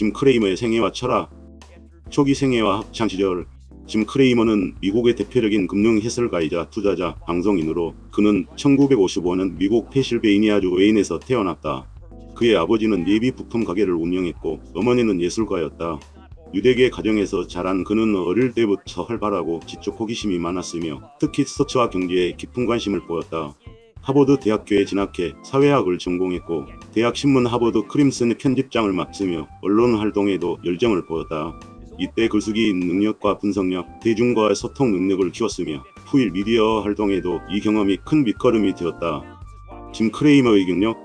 짐 크레이머의 생애와 철학 초기 생애와 학창 시절 짐 크레이머는 미국의 대표적인 금융 해설가이자 투자자, 방송인으로 그는 1955년 미국 페실베이니아주 웨인에서 태어났다. 그의 아버지는 예비 부품 가게를 운영했고 어머니는 예술가였다. 유대계 가정에서 자란 그는 어릴 때부터 활발하고 지적 호기심이 많았으며 특히 스포츠와 경제에 깊은 관심을 보였다. 하버드 대학교에 진학해 사회학을 전공했고 대학 신문 하버드 크림슨 편집장을 맡으며 언론 활동에도 열정을 보였다. 이때 글쓰기 능력과 분석력, 대중과의 소통 능력을 키웠으며 후일 미디어 활동에도 이 경험이 큰 밑거름이 되었다. 짐 크레이머의 경력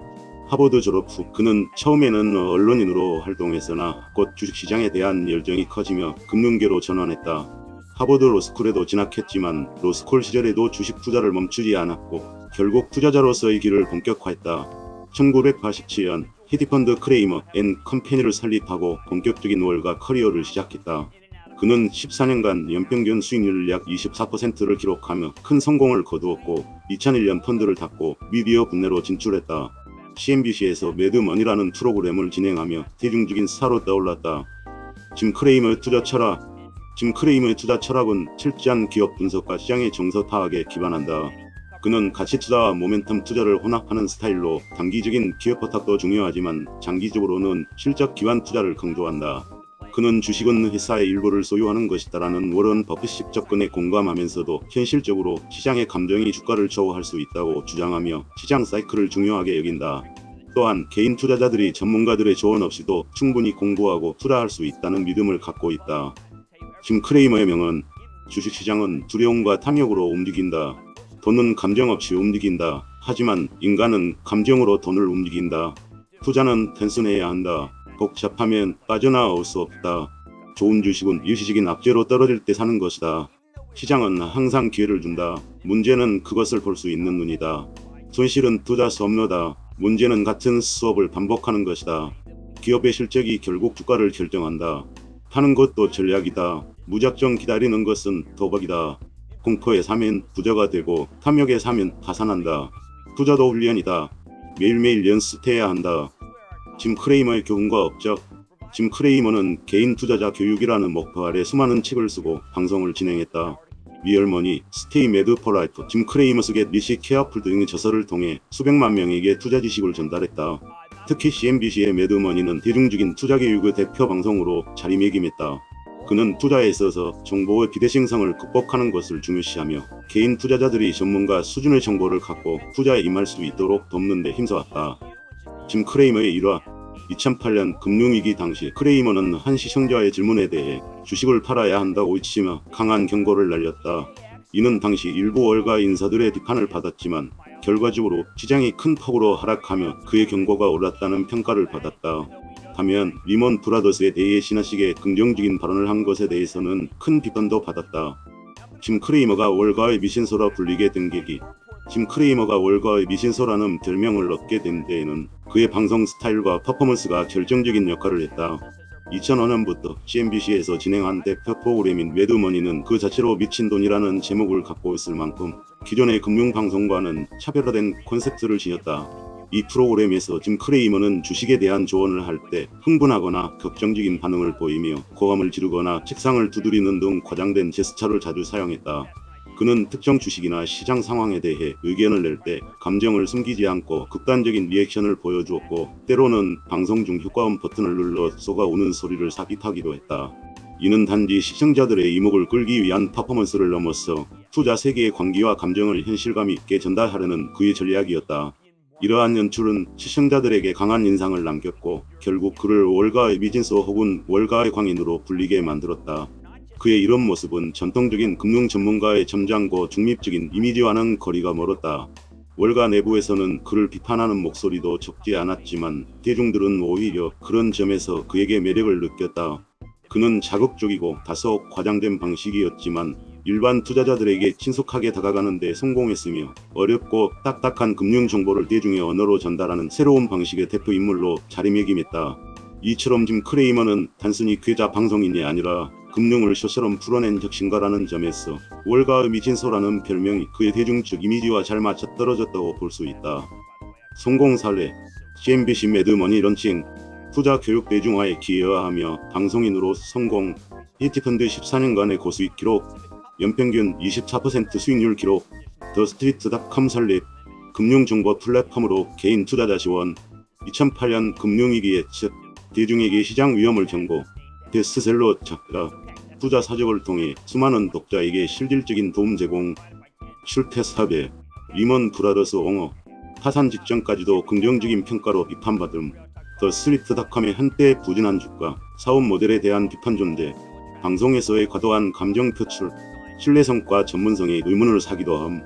하버드 졸업 후 그는 처음에는 언론인으로 활동했으나 곧 주식시장에 대한 열정이 커지며 금융계로 전환했다. 하버드 로스쿨에도 진학했지만 로스쿨 시절에도 주식 투자를 멈추지 않았고 결국 투자자로서의 길을 본격화했다. 1987년 헤디펀드 크레이머 앤 컴퍼니를 설립하고 본격적인 월가 커리어를 시작했다. 그는 14년간 연평균 수익률 약 24%를 기록하며 큰 성공을 거두었고 2001년 펀드를 닫고 미디어 분야로 진출했다. CNBC에서 매드머니라는 프로그램을 진행하며 대중적인 스타로 떠올랐다. 짐 크레이머의 투자 철학 짐 크레이머의 투자 철학은 철저한 기업 분석과 시장의 정서 파악에 기반한다. 그는 가치 투자와 모멘텀 투자를 혼합하는 스타일로 단기적인 기업 포탁도 중요하지만 장기적으로는 실적 기반 투자를 강조한다. 그는 주식은 회사의 일부를 소유하는 것이다라는 워런 버핏식 접근에 공감하면서도 현실적으로 시장의 감정이 주가를 좌우할 수 있다고 주장하며 시장 사이클을 중요하게 여긴다. 또한 개인 투자자들이 전문가들의 조언 없이도 충분히 공부하고 투자할 수 있다는 믿음을 갖고 있다. 짐 크레이머의 명은 주식시장은 두려움과 탐욕으로 움직인다. 돈은 감정 없이 움직인다. 하지만 인간은 감정으로 돈을 움직인다. 투자는 단순해야 한다. 복잡하면 빠져나올 수 없다. 좋은 주식은 일시적인 악재로 떨어질 때 사는 것이다. 시장은 항상 기회를 준다. 문제는 그것을 볼 수 있는 눈이다. 손실은 투자 수업료다. 문제는 같은 수업을 반복하는 것이다. 기업의 실적이 결국 주가를 결정한다. 파는 것도 전략이다. 무작정 기다리는 것은 도박이다. 공포에 사면 부자가 되고 탐욕에 사면 파산한다. 투자도 훈련이다. 매일매일 연습해야 한다. 짐 크레이머의 교훈과 업적 짐 크레이머는 개인 투자자 교육이라는 목표 아래 수많은 책을 쓰고 방송을 진행했다. 리얼머니, 스테이 매드 포라이프, 짐 크레이머스 겟 리시 케어풀 등의 저서를 통해 수백만 명에게 투자 지식을 전달했다. 특히 CNBC의 매드머니는 대중적인 투자 교육의 대표 방송으로 자리매김했다. 그는 투자에 있어서 정보의 비대칭성을 극복하는 것을 중요시하며 개인 투자자들이 전문가 수준의 정보를 갖고 투자에 임할 수 있도록 돕는 데 힘써왔다. 짐 크레이머의 일화 2008년 금융위기 당시 크레이머는 한 시청자의 질문에 대해 주식을 팔아야 한다고 외치며 강한 경고를 날렸다. 이는 당시 일부 월가 인사들의 비판을 받았지만 결과적으로 시장이 큰 폭으로 하락하며 그의 경고가 옳았다는 평가를 받았다. 하면 리먼 브라더스에 대해 신하식의 긍정적인 발언을 한 것에 대해서는 큰 비판도 받았다. 짐 크레이머가 월가의 미신소라 불리게 된 계기 짐 크레이머가 월가의 미신소라는 별명을 얻게 된 데에는 그의 방송 스타일과 퍼포먼스가 결정적인 역할을 했다. 2005년부터 CNBC에서 진행한 대표 프로그램인 매드머니는 그 자체로 미친돈이라는 제목을 갖고 있을 만큼 기존의 금융방송과는 차별화된 콘셉트를 지녔다. 이 프로그램에서 짐 크레이머는 주식에 대한 조언을 할 때 흥분하거나 격정적인 반응을 보이며 고함을 지르거나 책상을 두드리는 등 과장된 제스처를 자주 사용했다. 그는 특정 주식이나 시장 상황에 대해 의견을 낼 때 감정을 숨기지 않고 극단적인 리액션을 보여주었고 때로는 방송 중 효과음 버튼을 눌러 쏘가오는 소리를 삽입하기도 했다. 이는 단지 시청자들의 이목을 끌기 위한 퍼포먼스를 넘어서 투자 세계의 광기와 감정을 현실감 있게 전달하려는 그의 전략이었다. 이러한 연출은 시청자들에게 강한 인상을 남겼고 결국 그를 월가의 미진소 혹은 월가의 광인으로 불리게 만들었다. 그의 이런 모습은 전통적인 금융 전문가의 점잖고 중립적인 이미지와는 거리가 멀었다. 월가 내부에서는 그를 비판하는 목소리도 적지 않았지만 대중들은 오히려 그런 점에서 그에게 매력을 느꼈다. 그는 자극적이고 다소 과장된 방식이었지만 일반 투자자들에게 친숙하게 다가가는 데 성공했으며 어렵고 딱딱한 금융 정보를 대중의 언어로 전달하는 새로운 방식의 대표 인물로 자리매김했다. 이처럼 짐 크레이머는 단순히 괴자 방송인이 아니라 금융을 쇼처럼 풀어낸 혁신가라는 점에서 월가의 미친소라는 별명이 그의 대중적 이미지와 잘 맞춰 떨어졌다고 볼 수 있다. 성공 사례 CNBC 매드머니 런칭 투자 교육 대중화에 기여하며 방송인으로 성공. 히티펀드 14년간의 고수익 기록, 연평균 24% 수익률 기록, 더 스트리트닷컴 설립, 금융정보 플랫폼으로 개인 투자자 지원, 2008년 금융위기 예측, 대중에게 시장 위험을 경고, 베스트셀러 작가, 투자 사적을 통해 수많은 독자에게 실질적인 도움 제공, 실패 사배, 리먼 브라더스 옹어, 파산 직전까지도 긍정적인 평가로 비판받음, 더 스트리트닷컴의 한때 부진한 주가, 사업 모델에 대한 비판 존재, 방송에서의 과도한 감정 표출, 신뢰성과 전문성에 의문을 사기도 함,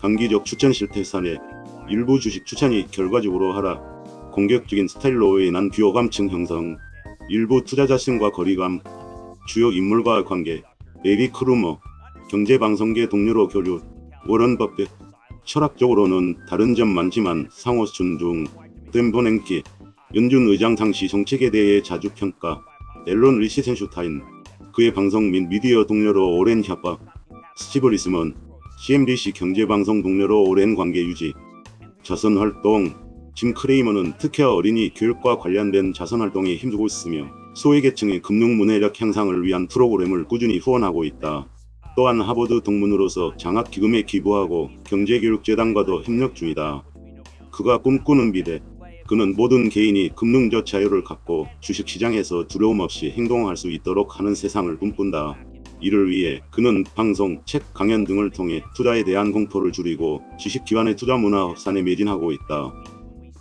단기적 추천 실태 사례, 일부 주식 추천이 결과적으로 하락, 공격적인 스타일로 인한 비호감층 형성, 일부 투자자층과 거리감, 주요 인물과 관계, 에리 크루머, 경제방송계 동료로 교류, 워런 버핏, 철학적으로는 다른 점 많지만 상호 존중, 덴보냉키, 연준 의장 당시 정책에 대해 자주 평가, 앨런 리시텐슈타인, 그의 방송 및 미디어 동료로 오랜 협박, 스티브 리스먼, CNBC 경제방송 동료로 오랜 관계 유지, 자선 활동, 짐 크레이머는 특히 어린이 교육과 관련된 자선 활동에 힘주고 있으며 소외계층의 금융 문해력 향상을 위한 프로그램을 꾸준히 후원하고 있다. 또한 하버드 동문으로서 장학기금에 기부하고 경제교육재단과도 협력 중이다. 그가 꿈꾸는 미래. 그는 모든 개인이 금융적 자유를 갖고 주식시장에서 두려움 없이 행동할 수 있도록 하는 세상을 꿈꾼다. 이를 위해 그는 방송, 책, 강연 등을 통해 투자에 대한 공포를 줄이고 주식기관의 투자 문화 확산에 매진하고 있다.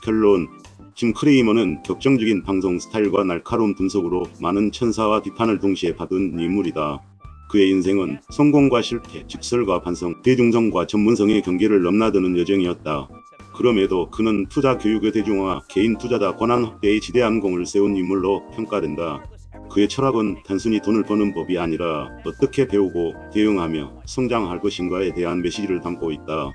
결론 짐 크레이머는 격정적인 방송 스타일과 날카로운 분석으로 많은 천사와 비판을 동시에 받은 인물이다. 그의 인생은 성공과 실패, 직설과 반성, 대중성과 전문성의 경계를 넘나드는 여정이었다. 그럼에도 그는 투자 교육의 대중화, 개인 투자자 권한 확대에 지대한 공을 세운 인물로 평가된다. 그의 철학은 단순히 돈을 버는 법이 아니라 어떻게 배우고 대응하며 성장할 것인가에 대한 메시지를 담고 있다.